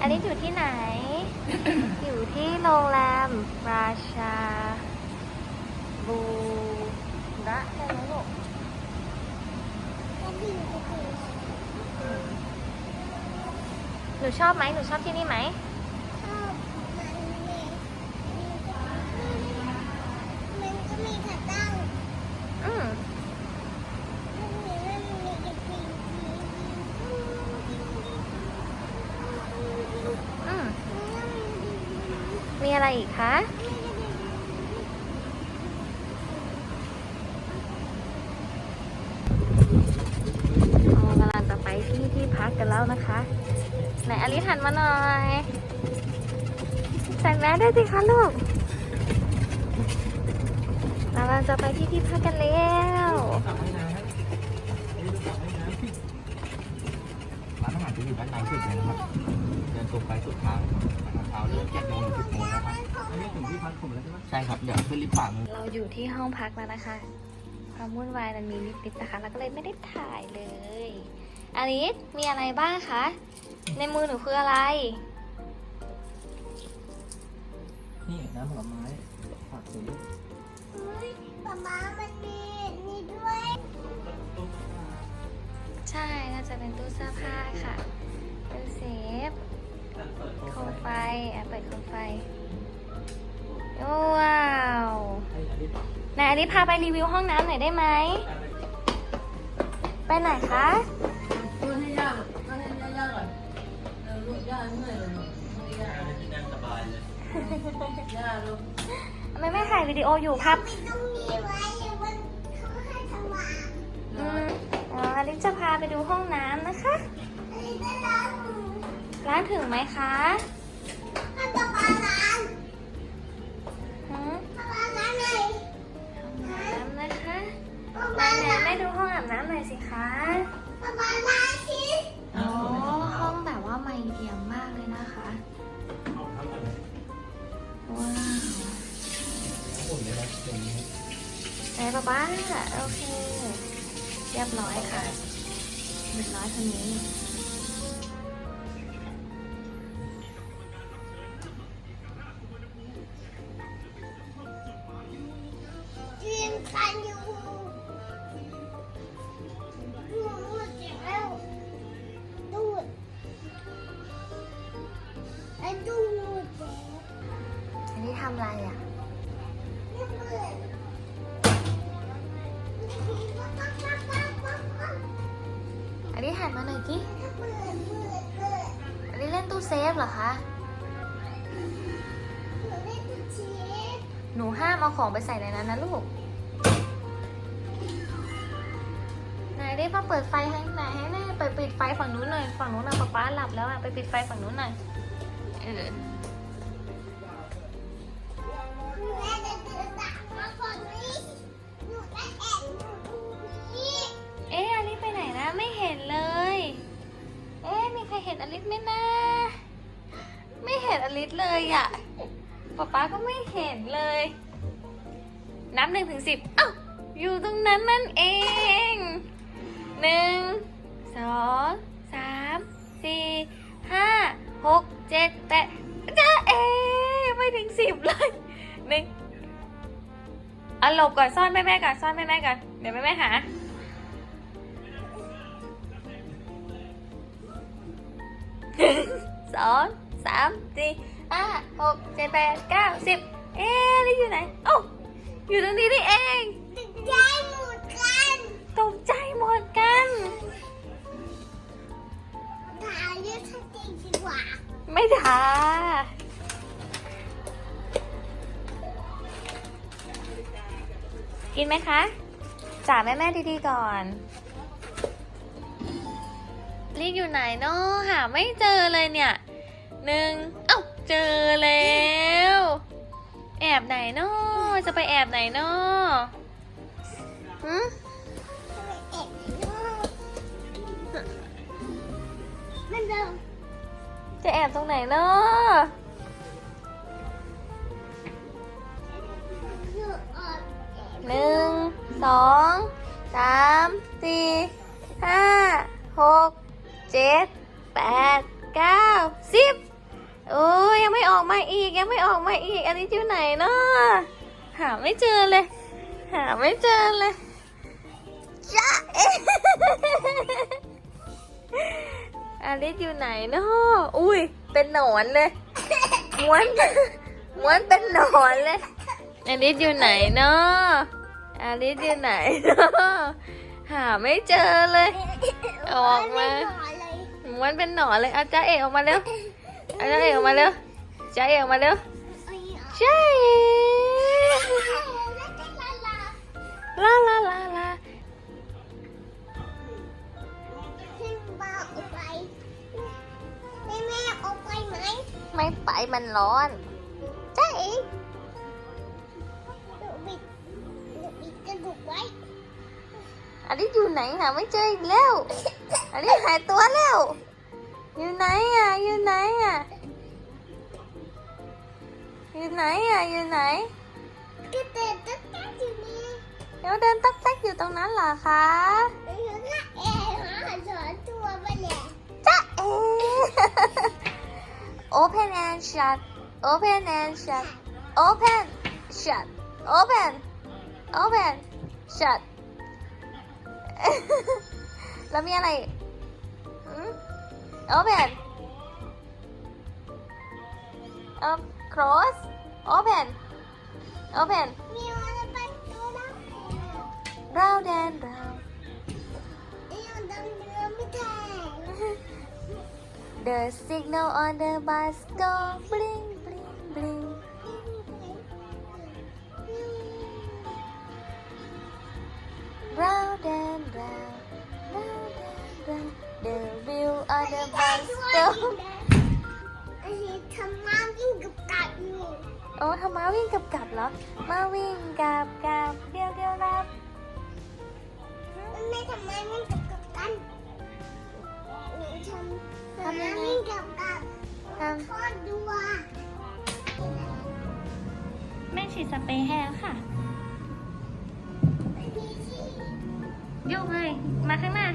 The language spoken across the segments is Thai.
อันนี้อยู่ที่ไหน อยู่ที่โรงแรมราชา บูระใช่ไหมลูกหนูชอบไหมหนูชอบที่นี่ไหม มันก็มีขาตั้ง อืม มันมีมันมีกระดิ่ง อืม มี อะไรอีกคะเรากำลังจะไปที่ที่พักกันแล้วนะคะ ไหนอลิหันมาหน่อยใส่แมสได้สิคะลูกเรากำลังจะไปที่ที่พักกันแล้วร้านอาหารจะอยู่ด้านในสุดเลยนะครับเดินตรงไปสุดทางเช้าเริ่มเจ็ดโมงถึง สิบโมงนะครับอันนี้ถึงที่พักผมแล้วใช่ไหมใช่ครับเดี๋ยวขึ้นลิฟต์ฝั่งเราอยู่ที่ห้องพักแล้วนะคะ ความวุ่นวายมันมีนิดๆนะคะแล้วก็เลยไม่ได้ถ่ายเลยอลิสมีอะไรบ้างคะ ในมือหนูคืออะไร นี่น้ำผลไม้ผักสีป๊าม้ามันมีนี่ด้วย ใช่น่าจะเป็นตู้เสื้อผ้าค่ะ เป็นเซฟ โคมไฟอะเปิดโคมไฟ ว้าวให้อันนี้ไหนอลิพาไปรีวิวห้องน้ำหน่อยได้ไหม ไปไหนคะพูดให้ยากก็ให้ยากก่อนเออลูกยากเหนื่อยเลยไม่ยากที่นั่งสบายเลยยากลูกทำไมไม่ถ่ายวิดีโออยู่ครับมีตรงนี้ไว้เดี๋ยวมันเขาให้ทำมาอืมอ๋ออลิจะพาไปดูห้องน้ำนะคะอันนี้ก็ ร้านหมูร้านถึงไหมคะถ้าจะมาร้านหืมถ้ามาร้านไหนห้องน้ำนะคะถ้าไหนมาไหนร้านแม่ดูห้องอาบน้ำหน่อยสิคะถ้ามาร้านสิอ๋อห้องแบบว่าไม่เอี่ยมมากเลยนะคะ ว้าวอุ่นเลยนะตรงนี้ไหนป๊าป้าโอเค เรียบร้อยค่ะเรียบร้อยคนนี้ำอะไรอะไม่เบื่อทีก็ปั๊บปั๊บปั๊บปั๊บปั๊บอันนี้หันมาหน่อยจิอันนี้เล่นตู้เซฟเหรอคะ หนูเล่นตุ๊กชีสหนูห้ามเอาของไปใส่ในนั้นนะลูก ไหนได้มาเปิดไฟให้ไหนให้แม่ไปปิดไฟฝั่งนู้นหน่อย ฝั่งนู้นนะป๊าป๊าหลับแล้วอะไปปิดไฟฝั่งนู้นหน่อย เออ ลิสไหมนะ ไม่เห็นอลิสเลยอะป๊าป๊าก็ไม่เห็นเลย นับหนึ่งถึงสิบอ้าอยู่ตรงนั้นนั่นเองหนึ่งสองสามสี่ห้าหกเจ็ดแปดจ้าเอ๊ไม่ถึงสิบเลยหนึ่งเอาหลบก่อนซ่อนแม่แม่ก่อนซ่อนแม่แม่ก่อนเดี๋ยวแม่แม่หา สองสามสี่ห้าหกเจ็ดแปดเก้าสิบเอ๊ะนี่อยู่ไหนเอ้าอยู่ตรงนี้นี่เองติดย้ายหมดกันตกใจหมดกันถ่ายเยอะทันทีดีกว่าไม่ทากินไหมคะจ่าแม่แม่ๆดีๆก่อน ลีกอยู่ไหนเนาะหาไม่เจอเลยเนี่ยหนึ่งเอ้าเจอแล้ว แอบไหนเนาะจะไปแอบไหนเนาะหืมจะแอบตรงไหนเนาะหนึ่งสอง ยังไม่ออกมาอีก อันนี้อยู่ไหนเนาะหาไม่เจอเลย หาไม่เจอเลยจ้าเอ๊ะอลิสอยู่ไหนเนาะอุ้ย เป็นหนอนเลยม้วนม้วนเป็นหนอนเลยอลิสอยู่ไหนเนาะอลิสอยู่ไหนเนาะหาไม่เจอเลย ออกมาม้วนเป็นหนอนเลยเอาจ้าเอกออกมาเร็วเอาจ้าเอกออกมาเร็ว ใจเออกมาเร็วใช่ลาลาลาลาขึ้นบ้าออกไปแม่ออกไปไหมไม่ไปมันร้อนจ้าเอกหนูบิดหนูบิดกระดูกไว้อันนี้อยู่ไหนหาไม่เจออีกแล้ว อันนี้หายตัวแล้ว อยู่ไหนอะ อยู่ไหนอะ Như nãy à, như nãy Cái tên tất tắc gì nè nếu tên tất tắc gì tao nói là hả? E. Open and shut. Open and shut. Open. Shut. Open. Open. Shut. Làm nghe này. Ừ. Open. Open. ะไรอีกหืม Open Up close Open Open มีอะไรไปตัวแล้ว round and round เดี๋ยวดังเรือไม่ได้ The signal on the bus go bling bling bling round and round round and round The wheel on the bus go โอ้ทำมาวิ่งกับกับเหรอ มาวิ่งกับกับเดียวเดียวรับมันไม่ทำไมวิ่งกับกับกันหนูทำทำยังไงวิ่งกับกับทำทอดดัวแม่ฉีดสเปรย์ให้แล้วค่ะไม่มีที่โยกเลย มาข้างหน้า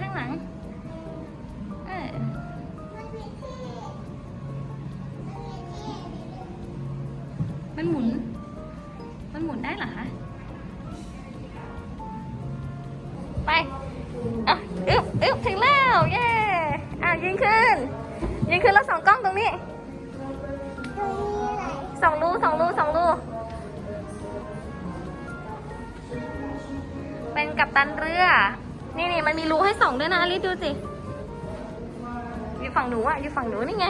กัปตันเรือ นี่นี่มันมีรูให้สองด้วยนะอลิซดูสิอยู่ฝั่งหนูอะอยู่ฝั่งหนูนี่ไง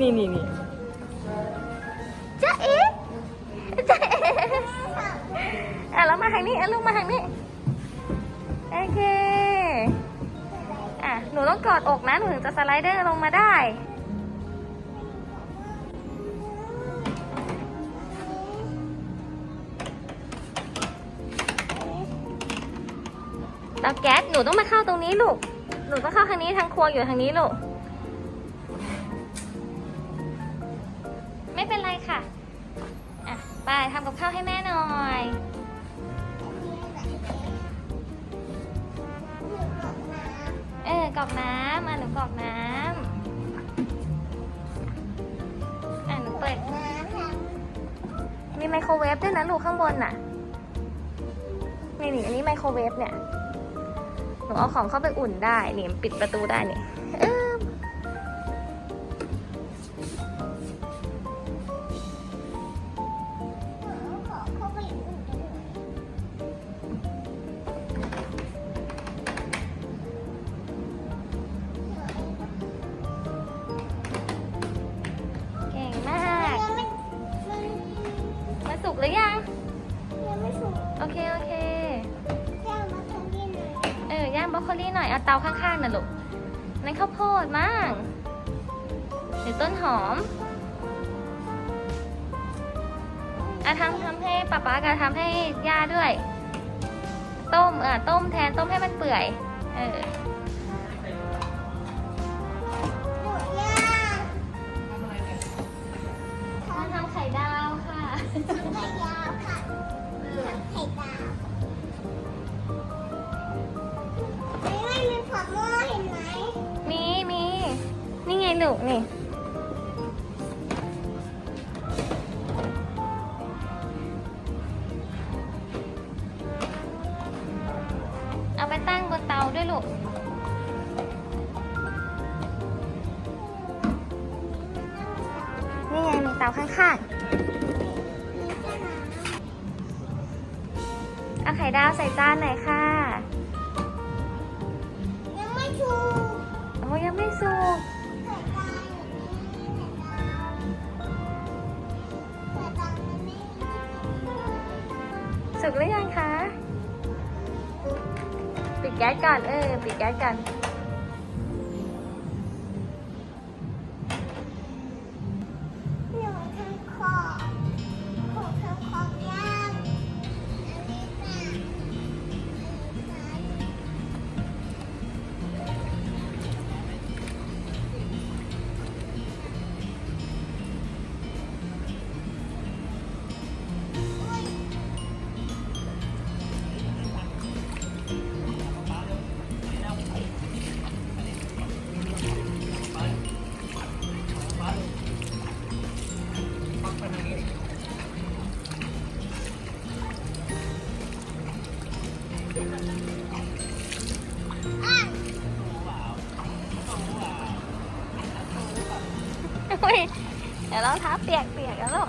นี่นี่นี่จ๊ะเอ๊ะจ๊ะเอ๊ะอะแล้วมาทางนี้อะลูกมาทางนี้ โอเค อะหนูต้องกอดอกนะหนูถึงจะสไลเดอร์ลงมาได้าแก๊สหนูต้องมาเข้าตรงนี้ลูก หนูต้องเข้าทางนี้ทางครัวอยู่ทางนี้ลูก ไม่เป็นไรค่ะอะไปทำกับข้าวให้แม่หน่อยเออกรอกน้ำอะหนูกรอกน้ำอะหนูเปิด มีไมโครเวฟด้วยนะลูกข้างบนน่ะ นี่นี่อันนี้ไมโครเวฟเนี่ย นูเอาของเข้าไปอุ่นได้นี่ยปิดประตูได้เนี่ บรอกโคลีหน่อยเอาเตาข้างๆน่ะลูกนั่นข้าวโพดมั่งหรือต้นหอมอาทำทำให้ป้าป๊ากับทำให้ย่าด้วย ต้มอะต้มแทนต้มให้มันเปื่อย เออ วนี่เอาไปตั้งบนเตาด้วยลูกนี่ไงมีเตาข้างๆเอาไข่ดาวใส่จานหน่อยค่ะ สุกหรือยังคะ ปิดแก๊สก่อน เออ ปิดแก๊สก่อน เดี๋ยวรองเท้าเปียกๆแล้วลูก